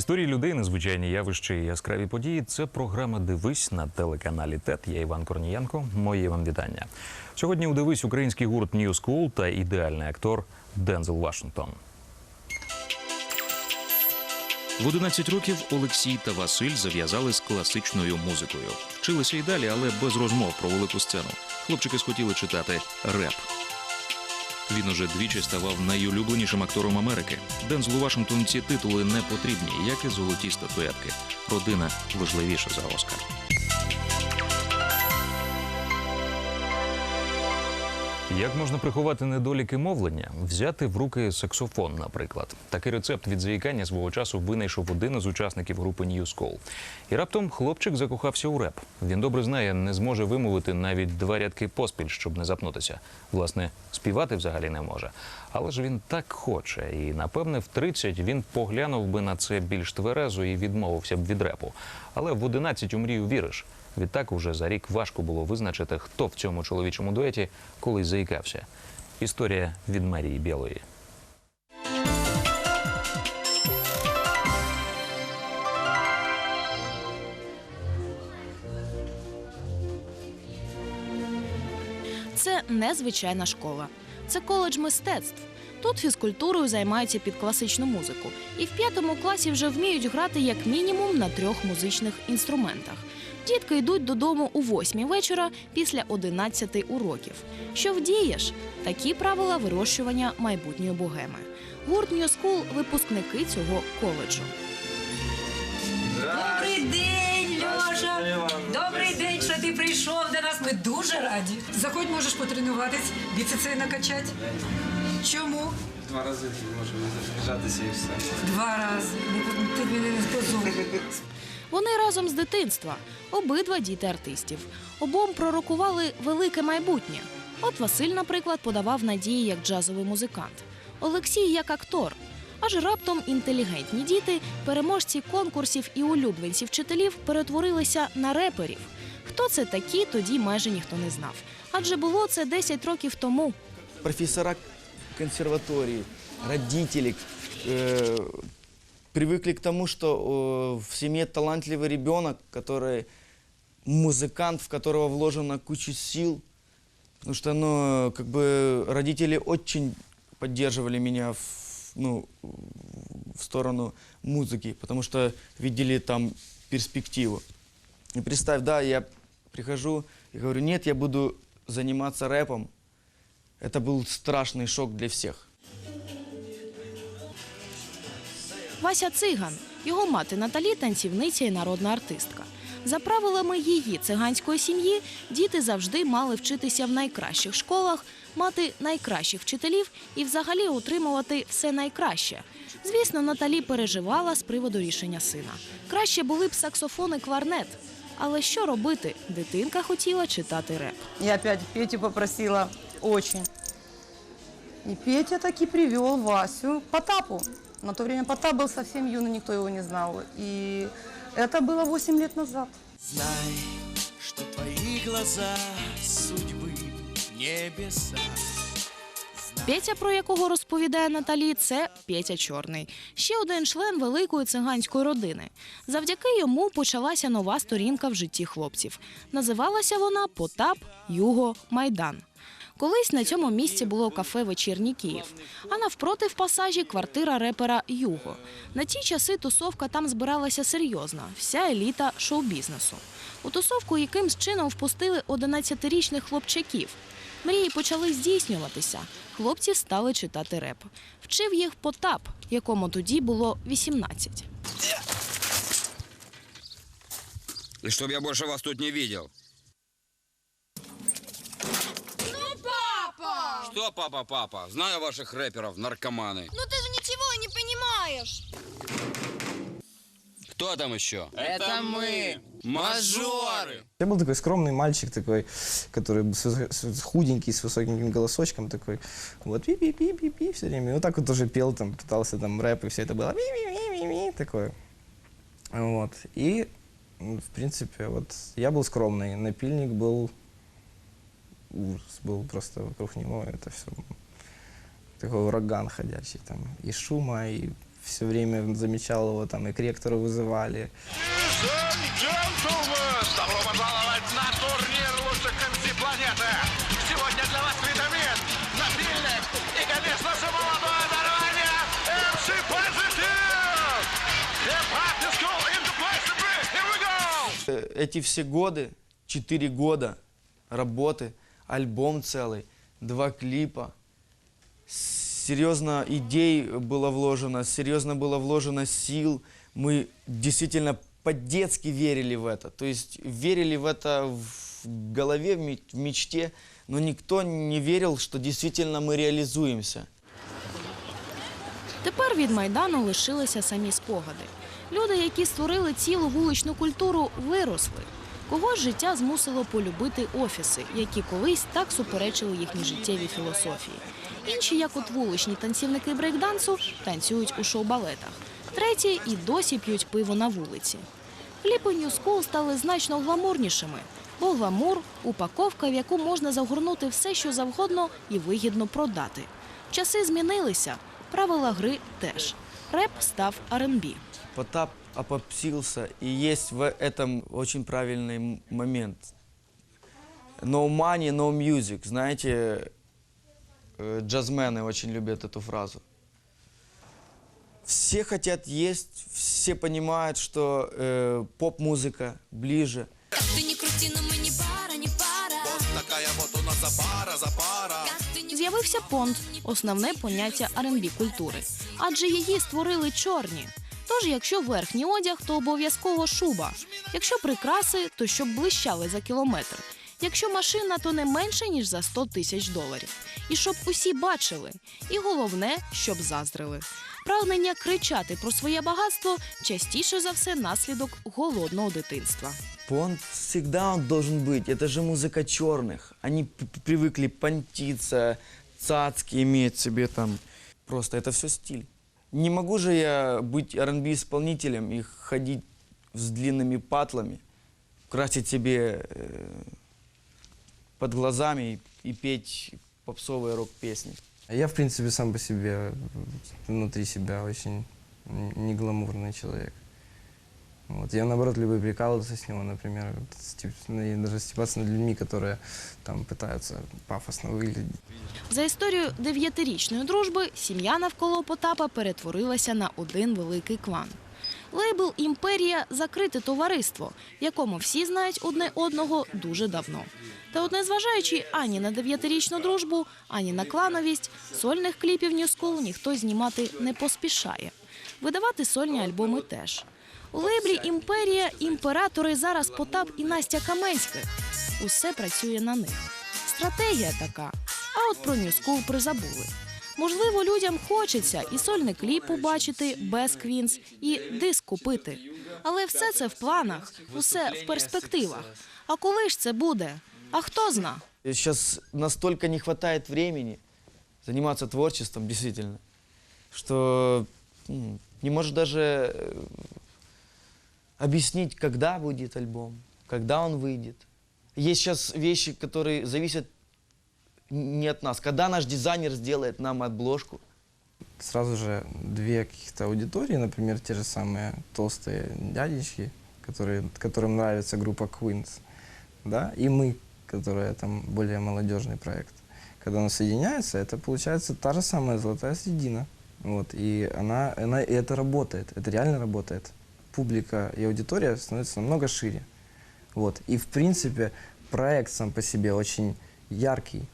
Історії людей, незвичайні явища і яскраві події. Це програма Дивись на телеканалі ТЕТ. Я Іван Корнієнко. Моє вам вітання. Сьогодні у Дивись український гурт New School та ідеальний актор Дензел Вашингтон. В 11 років Олексій та Василь зав'язали з класичною музикою. Вчилися й далі, але без розмов про велику сцену. Хлопчики схотіли читати реп. Він уже двічі ставав найулюбленішим актором Америки. Дензелу Вашингтон ці титули не потрібні, як і золоті статуетки. Родина важливіша за Оскар. Як можна приховати недоліки мовлення? Взяти в руки саксофон, наприклад. Такий рецепт від заїкання свого часу винайшов один із учасників групи School. І раптом хлопчик закохався у реп. Він добре знає, не зможе вимовити навіть два рядки поспіль, щоб не запнутися. Власне, співати взагалі не може. Але ж він так хоче, і напевне в 30 він поглянув би на це більш тверезо і відмовився б від репу. Але в 11 у мрію віриш. Відтак уже за рік важко було визначити, хто в цьому чоловічому дуеті колись заїкався. Історія від Марії Білої. Це незвичайна школа. Це коледж мистецтв. Тут фізкультурою займаються під класичну музику, і в п'ятому класі вже вміють грати як мінімум на трьох музичних інструментах. Дітки йдуть додому у восьмій вечора після 11 уроків. Що вдієш? Такі правила вирощування майбутньої богеми. Гурт New School – випускники цього коледжу. Добрий день, Льоша! Добрий день, що ти прийшов до нас. Ми дуже раді. Заходь, можеш потренуватись, біцепси накачати. Чому? Два рази може зажатися і все. Два рази. Ти мене не позовуй. Вони разом з дитинства, обидва діти артистів. Обом пророкували велике майбутнє. От Василь, наприклад, подавав надії як джазовий музикант, Олексій як актор. Аж раптом інтелігентні діти, переможці конкурсів і улюбленці вчителів перетворилися на реперів. Хто це такі, тоді майже ніхто не знав. Адже було це 10 років тому. профессора консерватории, родители э, привыкли к тому, что э, в семье талантливый ребенок, который музыкант, в которого вложена куча сил, потому что ну, как бы родители очень поддерживали меня в, ну, в сторону музыки, потому что видели там перспективу. И представь, да, я прихожу и говорю, нет, я буду заниматься рэпом, это был страшный шок для всех. Вася Циган, його мати Наталі танцівниця і народна артистка. За правилами її циганської сім'ї, діти завжди мали вчитися в найкращих школах, мати найкращих вчителів і взагалі отримувати все найкраще. Звісно, Наталі переживала з приводу рішення сина. Краще були б саксофон і кларнет. Але що робити? Дитинка хотіла читати реп. Я опять Петю попросила очень. И Петя таки привел Васю Потапу. На то время Потап был совсем юный, никто его не знал. И это было 8 лет назад. Знай, что твои глаза судьбы небеса. Петя, про якого розповідає Наталі, це Петя Чорний, ще один член великої циганської родини. Завдяки йому почалася нова сторінка в житті хлопців. Називалася вона Потап Юго Майдан. Колись на цьому місці було кафе Вечірній Київ, а навпроти в пасажі квартира репера Юго. На ті часи тусовка там збиралася серйозна, вся еліта шоу-бізнесу. У тусовку якимсь чином впустили 11-річних хлопчаків. Мрії почали здійснюватися. Хлопці стали читати реп. Вчив їх Потап, якому тоді було 18. И чтоб я больше вас тут не видел. Что, папа, папа? Знаю ваших рэперов, наркоманы. Ну ты же ничего не понимаешь. Кто там еще? Это мы, мажоры. Я был такой скромный мальчик такой, который был с худенький, с высоким голосочком такой. Вот пи пи пи пи пи все время. И вот так вот тоже пел, там, пытался там рэп, и все это было ми ми ми ми ми такое. Вот. И, в принципе, вот я был скромный. Напильник был ужас, был просто вокруг него это все такой ураган ходячий там. И шума, и все время замечал его, там и к ректору вызывали. Э, Эти все годы, четыре года работы, альбом целый, два клипа, серьезно идей было вложено, серьезно было вложено сил. Мы действительно по-детски верили в это. То есть верили в это в голове, в ме- в мечте, но никто не верил, что действительно мы реализуемся. Тепер від майдану лишилися самі спогади. Люди, які створили цілу вуличну культуру, виросли. Когось життя змусило полюбити офіси, які колись так суперечили їхній життєвій філософії. Інші, як от вуличні танцівники брейкдансу, танцюють у шоу-балетах. Треті і досі п'ють пиво на вулиці. Кліпи New School стали значно гламурнішими, бо гламур упаковка, в яку можна загорнути все, що завгодно, і вигідно продати. Часи змінилися, правила гри теж. Реп став R&B. Потап опопсился, и есть в этом очень правильный м- момент. No money, no music. Знаете, э, джазмены очень любят эту фразу. Все хотят есть, все понимают, что э, поп-музыка ближе. Как ты не крути, но мы не пара, не пара. Такая вот у нас запара, запара. Как ты не З'явився понт основне поняття R&B культури, адже її створили чорні. Тож, якщо верхній одяг, то обов'язково шуба. Якщо прикраси, то щоб блищали за кілометр. Якщо машина, то не менше ніж за 100 тисяч доларів. І щоб усі бачили. І головне, щоб заздрили. Прагнення кричати про своє багатство частіше за все наслідок голодного дитинства. Понт всегда он должен быть. Это же музыка черных. Они п- п- привыкли понтиться, цацки иметь себе там. Просто это все стиль. Не могу же я быть R&B исполнителем и ходить с длинными патлами, красить себе э, под глазами и, и петь попсовые рок-песни. А Я, в принципе, сам по себе, э, внутри себя очень н- негламурный человек. Вот. Я, наоборот, люблю прикалываться с него, например, вот степ- ну, и даже стебаться над людьми, которые там пытаются пафосно выглядеть. За історією дев'ятирічної дружби сім'я навколо Потапа перетворилася на один великий клан. Лейбл Імперія закрите товариство, в якому всі знають одне одного дуже давно. Та от незважаючи ані на дев'ятирічну дружбу, ані на клановість, сольних кліпів New School ніхто знімати не поспішає. Видавати сольні альбоми теж. У лейблі Імперія імператори зараз Потап і Настя Каменських. Усе працює на них. Стратегія така. А от про New призабули. Можливо, людям хочеться і сольний кліп побачити без Квінс, і диск купити. Але все це в планах, усе в перспективах. А коли ж це буде? А хто зна? Сейчас настолько не хватает времени заниматься творчеством, действительно, что м, не можешь э, объяснить, когда будет альбом, когда он выйдет. Есть сейчас вещи, которые зависят не от нас. Когда наш дизайнер сделает нам обложку, Сразу же две каких-то аудитории, например, те же самые толстые дядечки, которые, которым нравится группа Queens, да, и мы, которые там более молодежный проект. Когда он соединяется, это получается та же самая золотая середина. Вот, и она, она, и это работает, это реально работает. Публика и аудитория становятся намного шире. Вот, и в принципе проект сам по себе очень яркий,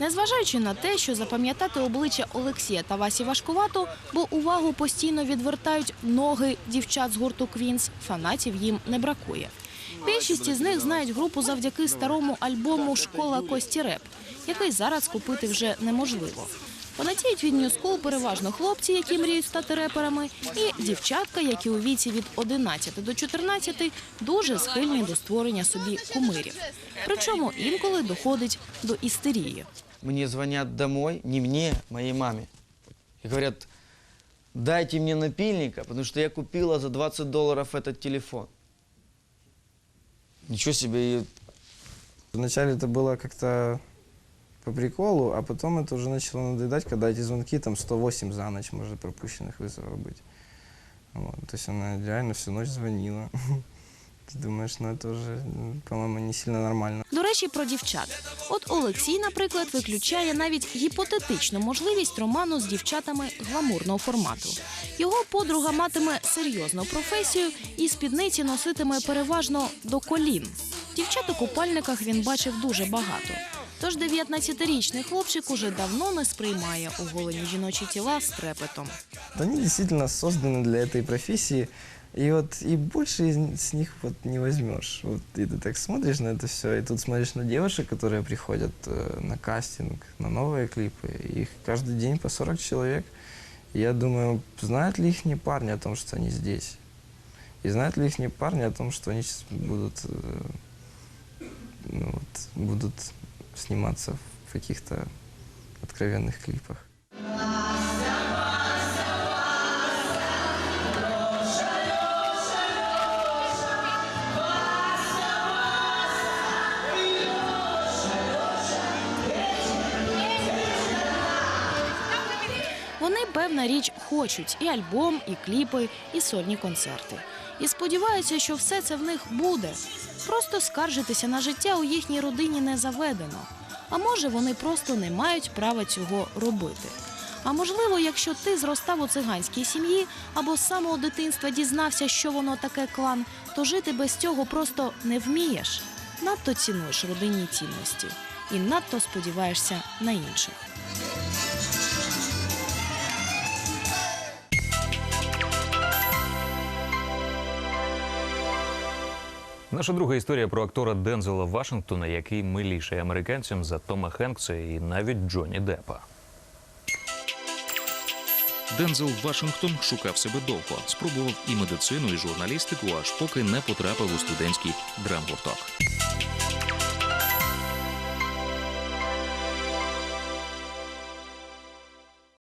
Незважаючи на те, що запам'ятати обличчя Олексія та Васі важкувато, бо увагу постійно відвертають ноги дівчат з гурту Квінс, фанатів їм не бракує. Більшість із них знають групу завдяки старому альбому Школа Кості Реп, який зараз купити вже неможливо. Фанатіють від New School переважно хлопці, які мріють стати реперами, і дівчатка, які у віці від 11 до 14 дуже схильні до створення собі кумирів. Причому інколи доходить до істерії. мне звонят домой, не мне, моей маме, и говорят, дайте мне напильника, потому что я купила за 20 долларов этот телефон. Ничего себе, и Вначале это было как-то по приколу, а потом это уже начало надоедать, когда эти звонки, там 108 за ночь может пропущенных вызовов быть. Вот. То есть она реально всю ночь звонила. Ты думаешь, ну это уже, м, по-моему, не сильно нормально. До речі, про дівчат. От Олексій, наприклад, виключає навіть гіпотетичну можливість роману з дівчатами гламурного формату. Його подруга матиме серйозну професію і спідниці носитиме переважно до колін. Дівчат у купальниках він бачив дуже багато. Тож 19-річний хлопчик уже давно не сприймає оголені жіночі тіла з трепетом. Они действительно созданы для этой профессии, и вот и больше из н- с них вот не возьмешь. Вот и ты так смотришь на это все, и тут смотришь на девушек, которые приходят э, на кастинг, на новые клипы, их каждый день по 40 человек. И я думаю, знают ли их парни о том, что они здесь? И знают ли их парни о том, что они сейчас будут, э, ну вот, будут сниматься в каких-то откровенных клипах? Вони, певна річ, хочуть і альбом, і кліпи, і сольні концерти. І сподіваються, що все це в них буде. Просто скаржитися на життя у їхній родині не заведено. А може, вони просто не мають права цього робити. А можливо, якщо ти зростав у циганській сім'ї або з самого дитинства дізнався, що воно таке клан, то жити без цього просто не вмієш. Надто цінуєш родинні цінності і надто сподіваєшся на інших. Наша друга історія про актора Дензела Вашингтона, який миліший американцям за Тома Хенкса і навіть Джонні Деппа. Дензел Вашингтон шукав себе довго, спробував і медицину, і журналістику, аж поки не потрапив у студентський драмгурток.